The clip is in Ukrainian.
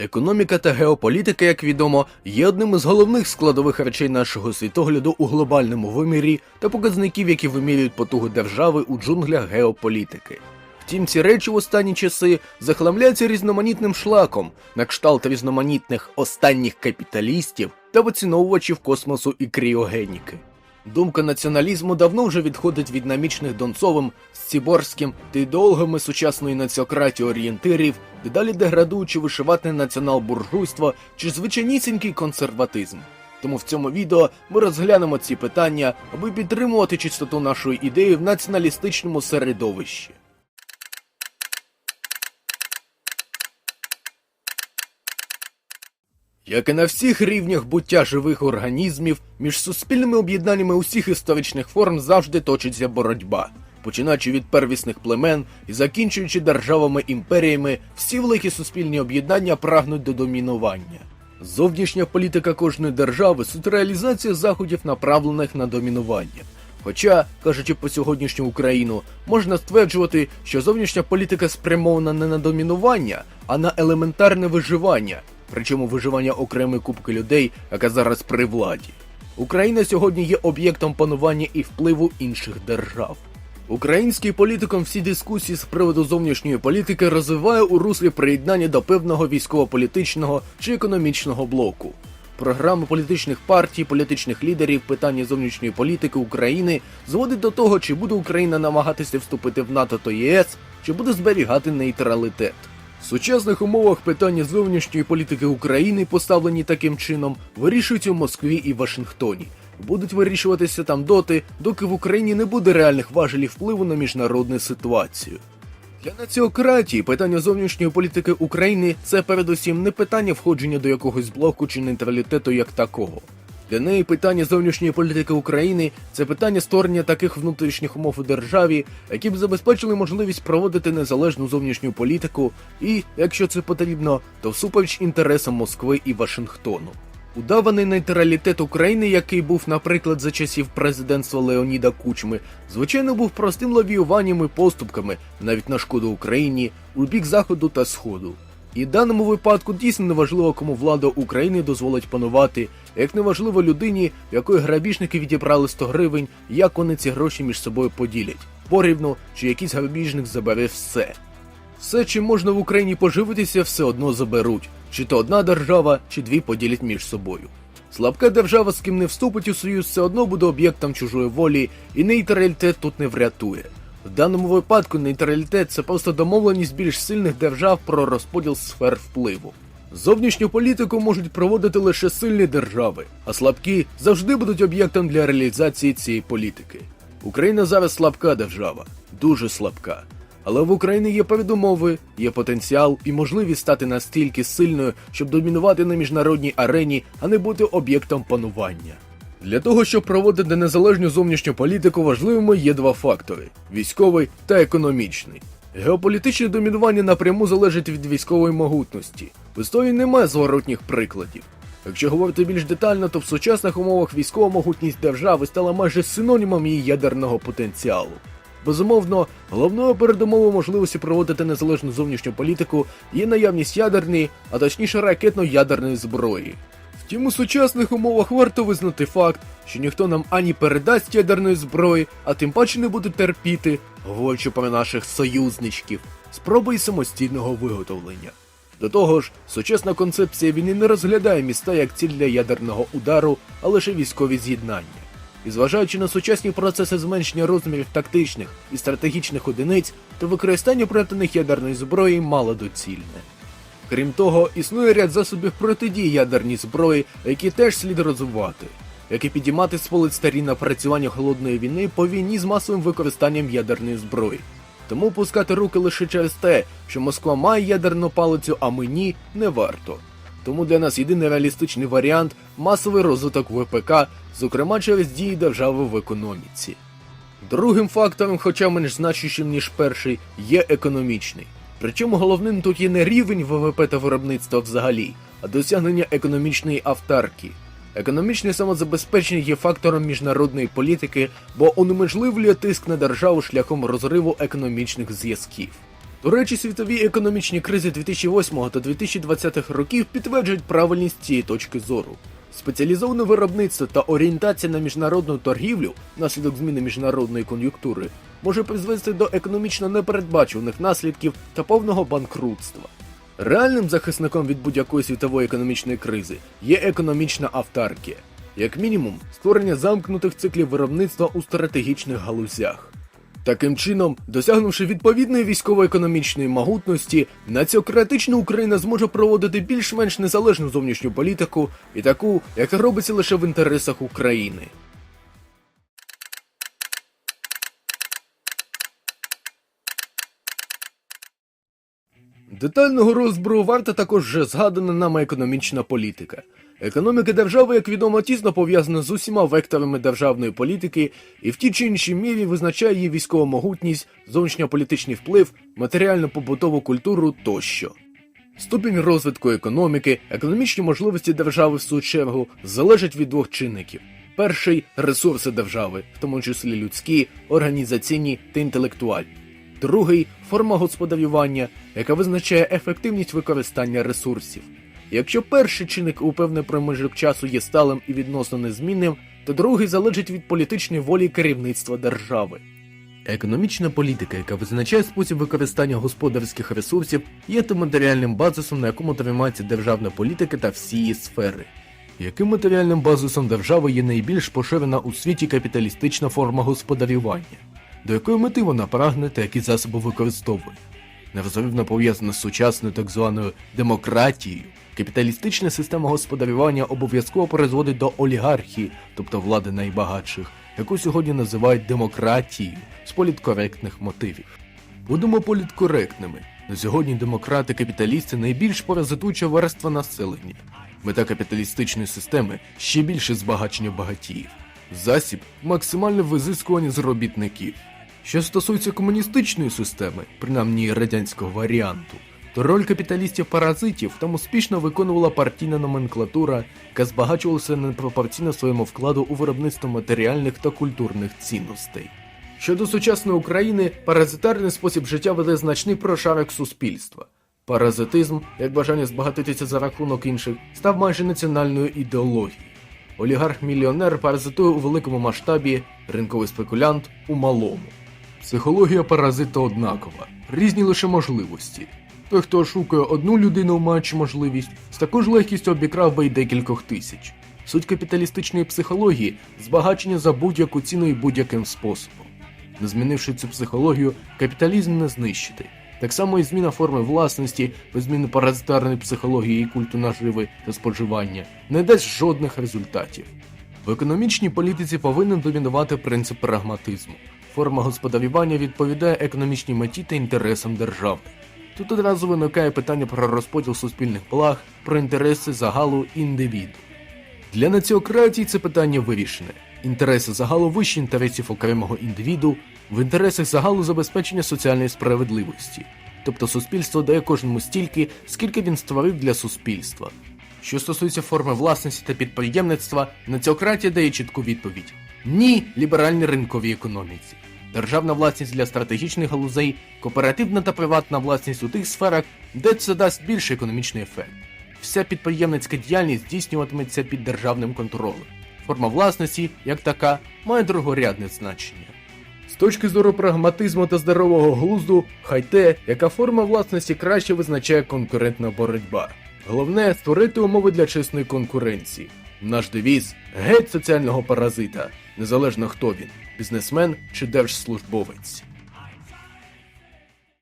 Економіка та геополітика, як відомо, є одним із головних складових речей нашого світогляду у глобальному вимірі та показників, які вимірюють потугу держави у джунглях геополітики. Втім, ці речі в останні часи захламляються різноманітним шлаком, на кшталт різноманітних останніх капіталістів та поціновувачів космосу і кріогеніки. Думка націоналізму давно вже відходить від намічних Донцовим, Сціборським та ідеологами сучасної націократії орієнтирів, дедалі деградуючи вишивати націонал-буржуйство чи звичайнісінький консерватизм. Тому в цьому відео ми розглянемо ці питання, аби підтримувати чистоту нашої ідеї в націоналістичному середовищі. Як і на всіх рівнях буття живих організмів, між суспільними об'єднаннями усіх історичних форм завжди точиться боротьба. Починаючи від первісних племен і закінчуючи державами імперіями, всі великі суспільні об'єднання прагнуть до домінування. Зовнішня політика кожної держави суть реалізація заходів, направлених на домінування. Хоча, кажучи по сьогоднішню Україну, можна стверджувати, що зовнішня політика спрямована не на домінування, а на елементарне виживання, причому виживання окремої купки людей, яка зараз при владі. Україна сьогодні є об'єктом панування і впливу інших держав. Український політиком всі дискусії з приводу зовнішньої політики розвиває у руслі приєднання до певного військово-політичного чи економічного блоку. Програми політичних партій, політичних лідерів, питання зовнішньої політики України зводить до того, чи буде Україна намагатися вступити в НАТО та ЄС, чи буде зберігати нейтралітет. В сучасних умовах питання зовнішньої політики України, поставлені таким чином, вирішуються в Москві і Вашингтоні. Будуть вирішуватися там доти, доки в Україні не буде реальних важелів впливу на міжнародну ситуацію. Для націократії питання зовнішньої політики України це передусім не питання входження до якогось блоку чи нейтралітету як такого. Для неї питання зовнішньої політики України це питання створення таких внутрішніх умов у державі, які б забезпечили можливість проводити незалежну зовнішню політику і, якщо це потрібно, то всупереч інтересам Москви і Вашингтону. Удаваний нейтралітет України, який був, наприклад, за часів президентства Леоніда Кучми, звичайно був простим лавіюванням і поступками, навіть на шкоду Україні, у бік Заходу та Сходу. І в даному випадку дійсно неважливо, кому влада України дозволить панувати, як неважливо людині, в якої грабіжники відібрали 100 гривень, як вони ці гроші між собою поділять, порівну, чи якийсь грабіжник забере все. Все, чим можна в Україні поживитися, все одно заберуть. Чи то одна держава, чи дві поділять між собою. Слабка держава, з ким не вступить у союз, все одно буде об'єктом чужої волі, і нейтралітет тут не врятує. В даному випадку нейтралітет це просто домовленість більш сильних держав про розподіл сфер впливу. Зовнішню політику можуть проводити лише сильні держави, а слабкі завжди будуть об'єктом для реалізації цієї політики. Україна зараз слабка держава, дуже слабка. Але в Україні є передумови, є потенціал і можливість стати настільки сильною, щоб домінувати на міжнародній арені, а не бути об'єктом панування. Для того, щоб проводити незалежну зовнішню політику, важливими є два фактори: військовий та економічний. Геополітичне домінування напряму залежить від військової могутності. В історії немає зворотніх прикладів. Якщо говорити більш детально, то в сучасних умовах військова могутність держави стала майже синонімом її ядерного потенціалу. Безумовно, головною передумовою можливості проводити незалежну зовнішню політику є наявність ядерної, а точніше ракетно-ядерної зброї. Втім, у сучасних умовах варто визнати факт, що ніхто нам ані передасть ядерної зброї, а тим паче не буде терпіти, говорячи про наших союзничків, спроби самостійного виготовлення. До того ж, сучасна концепція війни не розглядає міста як ціль для ядерного удару, а лише військові з'єднання. І зважаючи на сучасні процеси зменшення розмірів тактичних і стратегічних одиниць, то використання проти них ядерної зброї малодоцільне. Крім того, існує ряд засобів протидії ядерній зброї, які теж слід розвивати, як і підіймати з полиць старі напрацювання холодної війни по війні з масовим використанням ядерної зброї. Тому пускати руки лише через те, що Москва має ядерну палицю, а ми ні, не варто. Тому для нас єдиний реалістичний варіант масовий розвиток ВПК, зокрема через дії держави в економіці. Другим фактором, хоча менш значущим ніж перший, є економічний. Причому головним тут є не рівень ВВП та виробництва взагалі, а досягнення економічної автарки. Економічне самозабезпечення є фактором міжнародної політики, бо унеможливлює тиск на державу шляхом розриву економічних зв'язків. До речі, світові економічні кризи 2008 та 2020 років підтверджують правильність цієї точки зору. Спеціалізоване виробництво та орієнтація на міжнародну торгівлю внаслідок зміни міжнародної кон'юнктури може призвести до економічно непередбачуваних наслідків та повного банкрутства. Реальним захисником від будь-якої світової економічної кризи є економічна автаркія, як мінімум, створення замкнутих циклів виробництва у стратегічних галузях. Таким чином, досягнувши відповідної військово-економічної могутності, націократична Україна зможе проводити більш-менш незалежну зовнішню політику і таку, яка робиться лише в інтересах України. Детального розбору варта також вже згадана нами економічна політика. Економіка держави, як відомо, тісно пов'язана з усіма векторами державної політики і в тій чи іншій мірі визначає її військову могутність, зовнішньополітичний вплив, матеріально-побутову культуру тощо. Ступінь розвитку економіки, економічні можливості держави в свою чергу залежать від двох чинників: перший ресурси держави, в тому числі людські, організаційні та інтелектуальні. Другий форма господарювання, яка визначає ефективність використання ресурсів. Якщо перший чинник у певний проміжок часу є сталим і відносно незмінним, то другий залежить від політичної волі керівництва держави. Економічна політика, яка визначає спосіб використання господарських ресурсів, є тим матеріальним базисом, на якому тримається державна політика та всі її сфери. Яким матеріальним базисом держави є найбільш поширена у світі капіталістична форма господарювання? До якої мети вона прагне та які засоби використовує? Нерозривно пов'язана з сучасною так званою демократією, капіталістична система господарювання обов'язково призводить до олігархії, тобто влади найбагатших, яку сьогодні називають демократією з політкоректних мотивів. Будемо політкоректними. На сьогодні демократи капіталісти найбільш паразитуюча верства населення. Мета капіталістичної системи ще більше збагачення багатіїв. Засіб максимальне визискування з робітників. Що стосується комуністичної системи, принаймні радянського варіанту, то роль капіталістів-паразитів там успішно виконувала партійна номенклатура, яка збагачувалася непропорційно своєму вкладу у виробництво матеріальних та культурних цінностей. Щодо сучасної України, паразитарний спосіб життя веде значний прошарок суспільства. Паразитизм, як бажання збагатитися за рахунок інших, став майже національною ідеологією. Олігарх-мільйонер паразитує у великому масштабі, ринковий спекулянт у малому. Психологія паразита однакова, різні лише можливості. Той, хто шукає одну людину, маючи можливість, з такою ж легкістю обікрав би й декількох тисяч. Суть капіталістичної психології збагачення за будь-яку ціну і будь-яким способом. Не змінивши цю психологію, капіталізм не знищити. Так само і зміна форми власності, без зміни паразитарної психології і культу наживи та споживання не дасть жодних результатів. В економічній політиці повинен домінувати принцип прагматизму. Форма господарювання відповідає економічній меті та інтересам держави. Тут одразу виникає питання про розподіл суспільних благ, про інтереси загалу індивіду. Для націократії це питання вирішене. Інтереси загалу вищі інтересів окремого індивіду, в інтересах загалу забезпечення соціальної справедливості. Тобто суспільство дає кожному стільки, скільки він створив для суспільства. Що стосується форми власності та підприємництва, націократія дає чітку відповідь: ні ліберальній ринковій економіці. Державна власність для стратегічних галузей, кооперативна та приватна власність у тих сферах, де це дасть більший економічний ефект. Вся підприємницька діяльність здійснюватиметься під державним контролем. Форма власності, як така, має другорядне значення. З точки зору прагматизму та здорового глузду, хай те, яка форма власності краще визначає конкурентна боротьба. Головне створити умови для чесної конкуренції. Наш девіз геть соціального паразита, незалежно хто він бізнесмен чи держслужбовець.